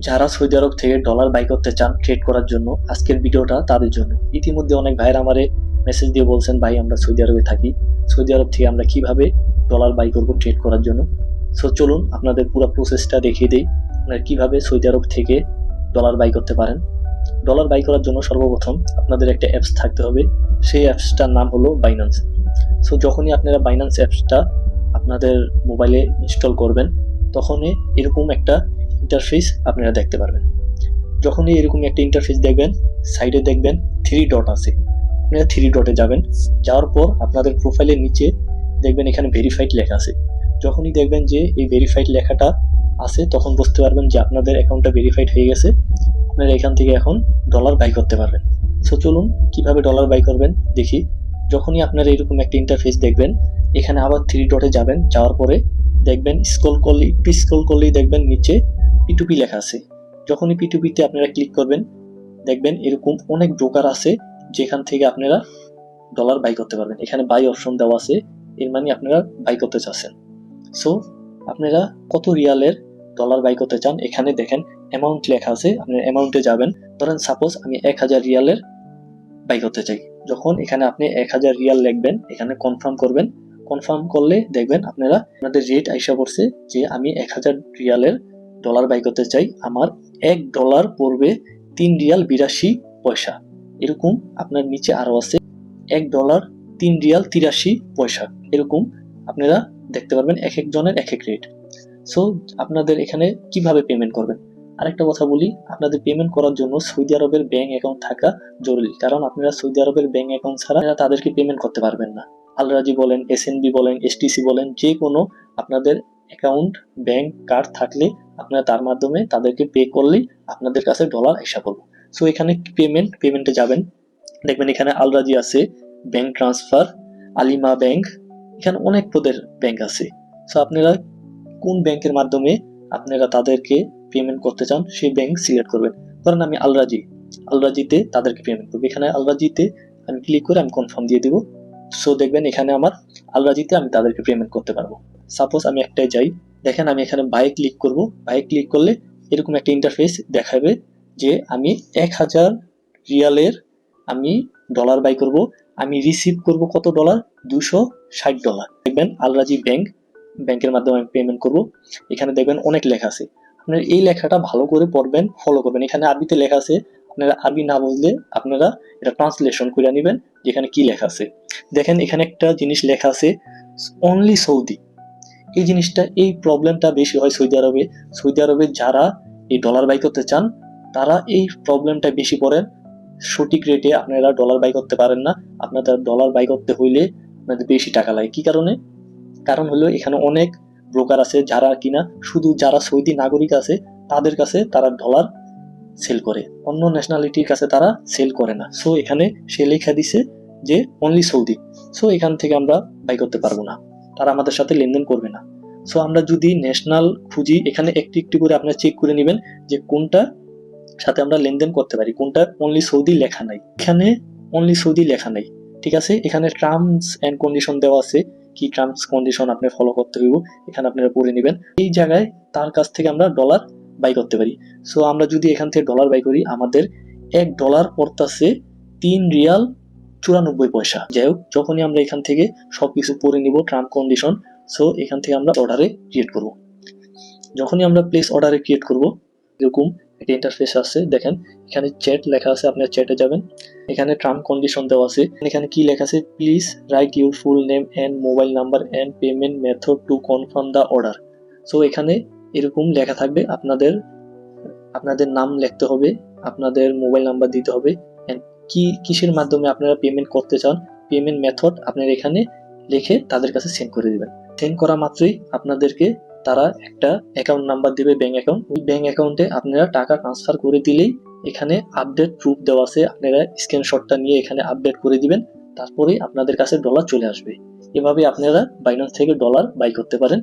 যারা সৌদি আরব থেকে dollar buy করতে চান ট্রেড করার জন্য, আজকের ভিডিওটা তাদের জন্য। ইতিমধ্যে অনেক ভাইয়ের আমারে মেসেজ দিয়ে বলছেন, ভাই, আমরা সৌদি আরবে থাকি। সৌদি আরব থেকে আমরা কীভাবে ডলার বাই করব ট্রেড করার জন্য? সো চলুন আপনাদের পুরো প্রসেসটা দেখিয়ে দিই, আপনারা কীভাবে সৌদি আরব থেকে ডলার বাই করতে পারেন। ডলার বাই করার জন্য সর্বপ্রথম আপনাদের একটা অ্যাপস থাকতে হবে। সেই অ্যাপসটার নাম হলো বাইন্যান্স সো যখনই আপনারা বাইন্যান্স অ্যাপসটা আপনাদের মোবাইলে ইনস্টল করবেন, তখনই এরকম একটা ইন্টারফেস আপনারা দেখতে পারবেন। যখনই এরকম একটা ইন্টারফেস দেখবেন সাইডে দেখবেন থ্রি ডট আছে। আপনারা থ্রি ডটে যাবেন, যাওয়ার পর আপনাদের প্রোফাইলের নিচে দেখবেন এখানে ভেরিফাইড লেখা আছে। যখনই দেখবেন যে এই ভেরিফাইড লেখাটা আছে, তখন বুঝতে পারবেন যে আপনাদের অ্যাকাউন্টটা ভেরিফাইড হয়ে গেছে। আপনারা এখান থেকে এখন ডলার বাই করতে পারবেন। সো চলুন কীভাবে ডলার বাই করবেন দেখি। যখনই আপনারা এরকম একটা ইন্টারফেস দেখবেন, এখানে আবার থ্রি ডটে যাবেন, যাওয়ার পরে দেখবেন স্ক্রল করলে, একটু স্ক্রল করলেই দেখবেন নিচে পিটুপি লেখা আছে। যখনই পিটুপিতে আপনারা ক্লিক করবেন, দেখবেন এরকম অনেক ব্রোকার আছে যেখান থেকে আপনারা ডলার বাই করতে পারবেন। এখানে বাই অপশন দেওয়া আছে, এর মানে আপনারা বাই করতে চাচ্ছেন। সো আপনারা কত রিয়ালের ডলার বাই করতে চান? এখানে দেখেন অ্যামাউন্ট লেখা আছে আপনার অ্যামাউন্টে যাবেন। ধরেন সাপোজ আমি এক হাজার রিয়ালের বাই করতে চাই। যখন এখানে আপনি এক হাজার রিয়াল লিখবেন, এখানে কনফার্ম করবেন। কনফার্ম করলে দেখবেন আপনারা আপনাদের রেট আইসা পড়ছে যে আমি এক হাজার রিয়ালের ডলার বাই করতে চাই, আমার এক ডলার পড়বে তিন রিয়াল বিরাশি পয়সা। এরকম আপনার নিচে আরও আছে, এক ডলার তিন রিয়াল তিরাশি পয়সা। এরকম আপনারা দেখতে পারবেন এক একজনের এক এক রেট সো আপনাদের এখানে কীভাবে পেমেন্ট করবেন? আরেকটা কথা বলি, আপনাদের পেমেন্ট করার জন্য সৌদি আরবের ব্যাংক অ্যাকাউন্ট থাকা জরুরি। কারণ আপনারা সৌদি আরবের ব্যাংক অ্যাকাউন্ট ছাড়া তাদেরকে পেমেন্ট করতে পারবেন না। আলরাজি বলেন এসএনবি বলেন এসটিসি বলেন যে কোনো আপনাদের অ্যাকাউন্ট ব্যাংক কার্ড থাকলে আপনারা তার মাধ্যমে তাদেরকে পে করলেই আপনাদের কাছে ডলার আইসা করব সো এখানে পেমেন্ট পেমেন্টে যাবেন। দেখবেন এখানে আলরাজি আছে ব্যাংক ট্রান্সফার আলিমা ব্যাংক এখানে অনেক পদের ব্যাংক আছে। সো আপনারা কোন ব্যাংকের মাধ্যমে আপনারা তাদেরকে পেমেন্ট করতে চান, সেই ব্যাংক সিলেক্ট করবেন। ধরেন আমি আলরাজি আলরাজিতে তাদেরকে পেমেন্ট করব। এখানে আলরাজিতে আমি ক্লিক করে আমি কনফার্ম দিয়ে দিব। সো দেখবেন এখানে আমার আলরাজিতে আমি তাদেরকে পেমেন্ট করতে পারব। সাপোজ আমি একটাই যাই। দেখেন আমি এখানে বাই ক্লিক করব। বাই ক্লিক করলে এরকম একটা ইন্টারফেস দেখাবে যে আমি এক হাজার রিয়ালের আমি ডলার বাই করব। আমি রিসিভ করব কত ডলার দুশো ষাট ডলার দেখবেন আলরাজি ব্যাংক ব্যাংকের মাধ্যমে আমি পেমেন্ট করব। এখানে দেখবেন অনেক লেখা আছে। আপনারা এই লেখাটা ভালো করে পড়বেন ফলো করবেন। এখানে আরবিতে লেখা আছে, আপনারা আরবি না বুঝলে আপনারা এটা ট্রান্সলেশন করে নেবেন, যেখানে কি লেখা আছে। দেখেন এখানে একটা জিনিস লেখা আছে অনলি সৌদি এই জিনিসটা, এই প্রবলেমটা বেশি হয় সৌদি আরবে। সৌদি আরবে যারা এই ডলার বাই করতে চান, তারা এই প্রবলেমটা বেশি পড়েন। সঠিক রেটে আপনারা ডলার বাই করতে পারেন না। আপনাদের ডলার বাই করতে হইলে আপনাদের বেশি টাকা লাগে। কি কারণে? কারণ হলো এখানে অনেক ব্রোকার আছে যারা কিনা, শুধু যারা সৌদি নাগরিক আছে, তাদের কাছে তারা ডলার সেল করে। অন্য ন্যাশনালিটির কাছে তারা সেল করে না। সো এখানে সে লেখা দিছে যে অনলি সৌদি। সো এখান থেকে আমরা বাই করতে পারব না। তারা আমাদের সাথে লেনদেন করবে না। সো আমরা যদি ন্যাশনাল খুঁজি, এখানে একটি একটি করে আপনারা চেক করে নেবেন যে কোনটা সাথে আমরা লেনদেন করতে পারি। কোনটা অনলি সৌদি লেখা নাই। এখানে অনলি সৌদি লেখা নাই। ঠিক আছে? এখানে টার্মস অ্যান্ড কন্ডিশন দেওয়া আছে। কি টার্মস কন্ডিশন আপনি ফলো করতে হইব, এখানে আপনারা পড়ে নেবেন। এই জায়গায় তার কাছ থেকে আমরা ডলার বাই করতে পারি। সো আমরা যদি এখান থেকে ডলার বাই করি, আমাদের এক ডলার পড়তাছে তিন রিয়াল চুরানব্বই পয়সা। যাই হোক, যখনই আমরা এখান থেকে সবকিছু পরে নিব ট্রাম কন্ডিশন সো এখান থেকে আমরা অর্ডারে ক্রিয়েট করব। যখনই আমরা প্লেস অর্ডারে ক্রিয়েট করব, এরকম একটা ইন্টারফেস আছে, দেখেন, এখানে চ্যাট লেখা আছে আপনার চ্যাটে যাবেন। এখানে টার্ম কন্ডিশন দেওয়া আছে। এখানে কি লেখা আছে? Please write your full name and mobile number and payment method to confirm the order so এখানে এরকম লেখা থাকবে, আপনাদের আপনাদের নাম লিখতে হবে, আপনাদের মোবাইল নাম্বার দিতে হবে কি কিসের মাধ্যমে আপনারা পেমেন্ট করতে চান পেমেন্ট মেথড আপনারা এখানে লিখে তাদের কাছে সেন্ড করে দিবেন। সেন্ড করা মাত্রই আপনাদেরকে তারা একটা অ্যাকাউন্ট নাম্বার দিবে ব্যাংক অ্যাকাউন্ট ওই ব্যাংক অ্যাকাউন্টে আপনারা টাকা ট্রান্সফার করে দিলেই এখানে আপডেট প্রুফ দেওয়া আছে। আপনারা স্ক্রিনশটটা নিয়ে এখানে আপডেট করে দিবেন তারপরে আপনাদের কাছে ডলার চলে আসবে। এভাবে আপনারা বাইন্যান্স থেকে ডলার বাই করতে পারেন।